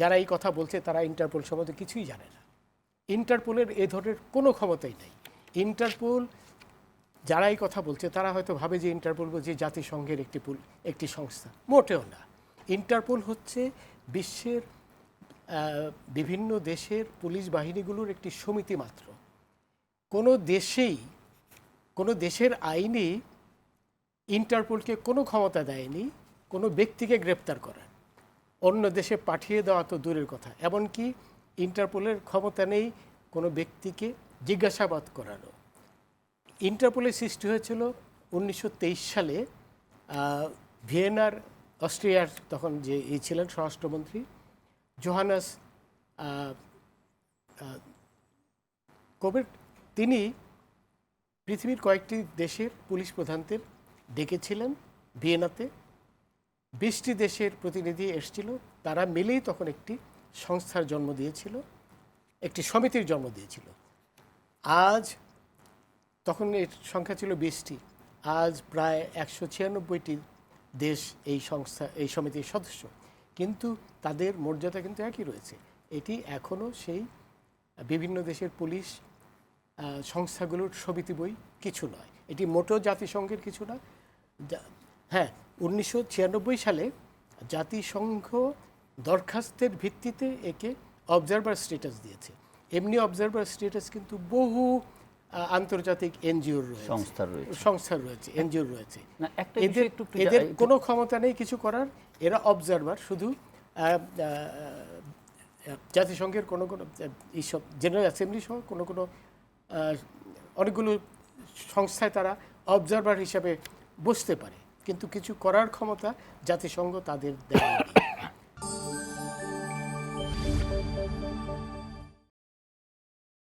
যারা এই কথা বলছে তারা ইন্টারপোল সম্বন্ধে কিছুই জানে না। ইন্টারপোলের এ ধরনের কোনো ক্ষমতাই নেই। ইন্টারপোল যারা এই কথা বলছে তারা হয়তো ভাবে যে ইন্টারপোল যে জাতিসংঘের একটি পুল- একটি সংস্থা। মোটেও না। ইন্টারপোল হচ্ছে বিশ্বের বিভিন্ন দেশের পুলিশ বাহিনীগুলোর একটি সমিতি মাত্র। কোনো দেশেই, কোনো দেশের আইনই ইন্টারপোলকে কোনো ক্ষমতা দেয়নি, কোনো ব্যক্তিকে গ্রেপ্তার করার অন্য দেশে পাঠিয়ে দেওয়া তো দূরের কথা। এমনকি ইন্টারপোলের ক্ষমতা নেই কোনো ব্যক্তিকে জিজ্ঞাসাবাদ করানো ইন্টারপোলের সৃষ্টি হয়েছিল উনিশশো তেইশ সালে ভিয়েনার অস্ট্রিয়ার তখন যে এই ছিলেন স্বরাষ্ট্রমন্ত্রী, জোহানাস কোভিড, তিনি পৃথিবীর কয়েকটি দেশের পুলিশ প্রধানদের ডেকেছিলেন ভিয়েনাতে। বিশটি দেশের প্রতিনিধি এসেছিল। তারা মিলেই তখন একটি সংস্থার জন্ম দিয়েছিল, একটি সমিতির জন্ম দিয়েছিল। আজ তখন এর সংখ্যা ছিল বিশটি। আজ প্রায় একশো ছিয়ানব্বইটি দেশ এই সংস্থা, এই সমিতির সদস্য। কিন্তু তাদের মর্যাদা কিন্তু একই রয়েছে। এটি এখনও সেই বিভিন্ন দেশের পুলিশ সংস্থাগুলোর সমিতি বই কিছু নয়। এটি মোটো জাতিসংঘের কিছু না। হ্যাঁ উনিশশো ছিয়ানব্বই সালে জাতিসংঘ দরখাস্তের ভিত্তিতে একে অবজারভার স্ট্যাটাস দিয়েছে। এমনি অবজারভার স্ট্যাটাস কিন্তু বহু আন্তর্জাতিক এনজিওর রয়েছে। সংস্থার রয়েছে। সংস্থার রয়েছে এনজিওর রয়েছে। না একটা এদের এদের কোনো ক্ষমতা নেই কিছু করার। এরা অবজারভার শুধু জাতিসংঘের কোনো কোনো এইসব জেনারেল অ্যাসেম্বলি সহ কোনো কোনো অনেকগুলো সংস্থায় তারা অবজারভার হিসাবে বসতে পারে। কিন্তু কিছু করার ক্ষমতা জাতিসংঘ তাদের দেয়